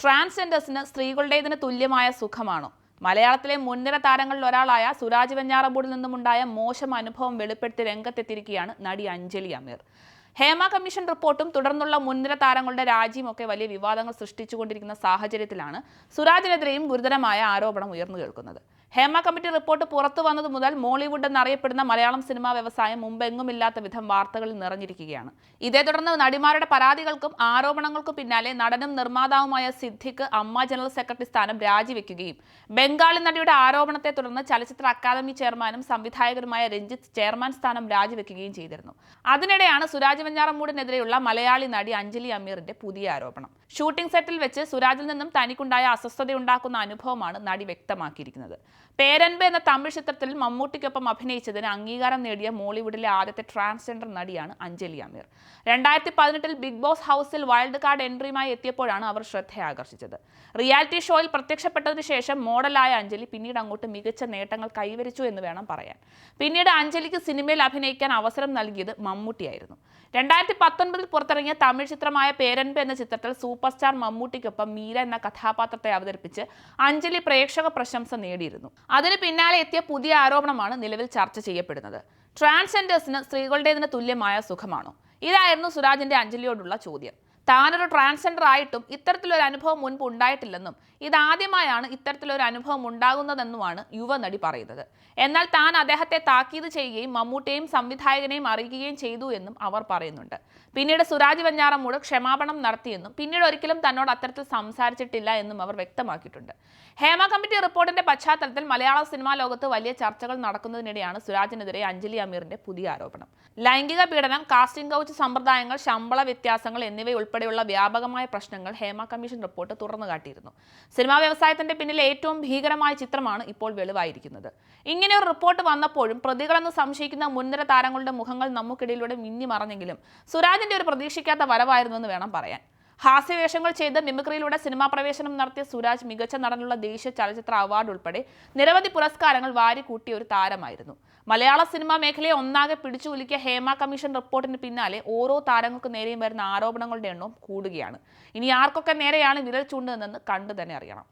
ട്രാൻസ്ജെൻഡേഴ്സിന് സ്ത്രീകളുടേതിന് തുല്യമായ സുഖമാണോ? മലയാളത്തിലെ മുൻനിര താരങ്ങളിൽ ഒരാളായ സുരാജ് വെഞ്ഞാറമ്പൂടിൽ നിന്നുമുണ്ടായ മോശം അനുഭവം വെളിപ്പെടുത്തി രംഗത്തെത്തിയിരിക്കുകയാണ് നടി അഞ്ജലി അമീർ. ഹേമ കമ്മീഷൻ റിപ്പോർട്ടും തുടർന്നുള്ള മുൻനിര താരങ്ങളുടെ രാജ്യമൊക്കെ വലിയ വിവാദങ്ങൾ സൃഷ്ടിച്ചുകൊണ്ടിരിക്കുന്ന സാഹചര്യത്തിലാണ് സുരാജിനെതിരെയും ഗുരുതരമായ ആരോപണം ഉയർന്നു കേൾക്കുന്നത്. ഹേമ കമ്മിറ്റി റിപ്പോർട്ട് പുറത്തു വന്നത് മുതൽ മോളിവുഡ് എന്നറിയപ്പെടുന്ന മലയാളം സിനിമാ വ്യവസായം മുമ്പെങ്ങുമില്ലാത്ത വിധം വാർത്തകളിൽ നിറഞ്ഞിരിക്കുകയാണ്. ഇതേ തുടർന്ന് നടിമാരുടെ പരാതികൾക്കും ആരോപണങ്ങൾക്കും പിന്നാലെ നടനും നിർമ്മാതാവുമായ സിദ്ധിക്ക് അമ്മ ജനറൽ സെക്രട്ടറി സ്ഥാനം രാജിവെക്കുകയും. ബംഗാളി നടിയുടെ ആരോപണത്തെ തുടർന്ന് ചലച്ചിത്ര അക്കാദമി ചെയർമാനും സംവിധായകരുമായ രഞ്ജിത്ത് ചെയർമാൻ സ്ഥാനം രാജിവെക്കുകയും ചെയ്തിരുന്നു. അതിനിടെയാണ് സുരാജ് വെഞ്ഞാറമൂടിനെതിരെയുള്ള മലയാളി നടി അഞ്ജലി അമീറിന്റെ പുതിയ ആരോപണം. ഷൂട്ടിംഗ് സെറ്റിൽ വെച്ച് സുരാജിൽ നിന്നും തനിക്കുണ്ടായ അസ്വസ്ഥതയുണ്ടാക്കുന്ന അനുഭവമാണ് നടി വ്യക്തമാക്കിയിരിക്കുന്നത്. പേരൻപ് എന്ന തമിഴ് ചിത്രത്തിൽ മമ്മൂട്ടിക്കൊപ്പം അഭിനയിച്ചതിന് അംഗീകാരം നേടിയ മോളിവുഡിലെ ആദ്യത്തെ ട്രാൻസ്ജെൻഡർ നടിയാണ് അഞ്ജലി അമീർ. രണ്ടായിരത്തി പതിനെട്ടിൽ ബിഗ് ബോസ് ഹൗസിൽ വൈൽഡ് കാർഡ് എൻട്രിയുമായി എത്തിയപ്പോഴാണ് അവർ ശ്രദ്ധയാകർഷിച്ചത്. റിയാലിറ്റി ഷോയിൽ പ്രത്യക്ഷപ്പെട്ടതിന് ശേഷം മോഡലായ അഞ്ജലി പിന്നീട് അങ്ങോട്ട് മികച്ച നേട്ടങ്ങൾ കൈവരിച്ചു എന്ന് വേണം പറയാൻ. പിന്നീട് അഞ്ജലിക്ക് സിനിമയിൽ അഭിനയിക്കാൻ അവസരം നൽകിയത് മമ്മൂട്ടിയായിരുന്നു. രണ്ടായിരത്തി പത്തൊൻപതിൽ പുറത്തിറങ്ങിയ തമിഴ് ചിത്രമായ പേരൻപ് എന്ന ചിത്രത്തിൽ സൂപ്പർ സ്റ്റാർ മമ്മൂട്ടിക്കൊപ്പം മീര എന്ന കഥാപാത്രത്തെ അവതരിപ്പിച്ച് അഞ്ജലി പ്രേക്ഷക പ്രശംസ നേടിയിരുന്നു. അതിന് പിന്നാലെ എത്തിയ പുതിയ ആരോപണമാണ് നിലവിൽ ചർച്ച ചെയ്യപ്പെടുന്നത്. ട്രാൻസ്ജെൻഡേഴ്സിന് സ്ത്രീകളുടേതിന് തുല്യമായ സുഖമാണോ? ഇതായിരുന്നു സുരാജിന്റെ അഞ്ജലിയോടുള്ള ചോദ്യം. താനൊരു ട്രാൻസ്ജെൻഡർ ആയിട്ടും ഇത്തരത്തിലൊരു അനുഭവം മുൻപ് ഉണ്ടായിട്ടില്ലെന്നും ഇതാദ്യമായാണ് ഇത്തരത്തിലൊരു അനുഭവം ഉണ്ടാകുന്നതെന്നുമാണ് യുവനടി പറയുന്നത്. എന്നാൽ താൻ അദ്ദേഹത്തെ താക്കീത് ചെയ്യുകയും മമ്മൂട്ടിയെയും സംവിധായകനെയും അറിയിക്കുകയും ചെയ്തു എന്നും അവർ പറയുന്നുണ്ട്. പിന്നീട് സുരാജ് വഞ്ഞാറമ്മൂട് ക്ഷമാപണം നടത്തിയെന്നും പിന്നീട് ഒരിക്കലും തന്നോട് അത്തരത്തിൽ സംസാരിച്ചിട്ടില്ല എന്നും അവർ വ്യക്തമാക്കിയിട്ടുണ്ട്. ഹേമ കമ്മിറ്റി റിപ്പോർട്ടിന്റെ പശ്ചാത്തലത്തിൽ മലയാള സിനിമാ ലോകത്ത് വലിയ ചർച്ചകൾ നടക്കുന്നതിനിടെയാണ് സുരാജിനെതിരെ അഞ്ജലി അമീറിന്റെ പുതിയ ആരോപണം. ലൈംഗിക പീഡനം കാസ്റ്റിംഗ് കൗച്ച് സമ്പ്രദായങ്ങൾ ശമ്പള വ്യത്യാസങ്ങൾ എന്നിവയുൾപ്പെടെയുള്ള വ്യാപകമായ പ്രശ്നങ്ങൾ ഹേമ കമ്മീഷൻ റിപ്പോർട്ട് തുറന്നു കാട്ടിയിരുന്നു. സിനിമാ വ്യവസായത്തിന്റെ പിന്നിലെ ഏറ്റവും ഭീകരമായ ചിത്രമാണ് ഇപ്പോൾ വെളിവായിരിക്കുന്നത്. ഇങ്ങനെ ഒരു റിപ്പോർട്ട് വന്നപ്പോഴും പ്രതികളെന്ന് സംശയിക്കുന്ന മുൻനിര താരങ്ങളുടെ മുഖങ്ങൾ നമുക്കിടയിലൂടെ മിന്നി മറഞ്ഞെങ്കിലും സുരാജിന്റെ ഒരു പ്രതീക്ഷിക്കാത്ത വരവായിരുന്നു എന്ന് വേണം പറയാൻ. ഹാസ്യവേഷങ്ങൾ ചെയ്ത് മിമിക്രിയിലൂടെ സിനിമാ പ്രവേശനം നടത്തിയ സുരാജ് മികച്ച നടനുള്ള ദേശീയ ചലച്ചിത്ര അവാർഡ് ഉൾപ്പെടെ നിരവധി പുരസ്കാരങ്ങൾ വാരിക്കൂട്ടിയ ഒരു താരമായിരുന്നു. മലയാള സിനിമാ മേഖലയെ ഒന്നാകെ പിടിച്ചുകുലുക്കിയ ഹേമ കമ്മീഷൻ റിപ്പോർട്ടിന് പിന്നാലെ ഓരോ താരങ്ങൾക്ക് നേരെയും വരുന്ന ആരോപണങ്ങളുടെ എണ്ണവും കൂടുകയാണ്. ഇനി ആർക്കൊക്കെ നേരെയാണ് വിരൽ ചൂണ്ടുന്നതെന്ന് കണ്ടു തന്നെ അറിയണം.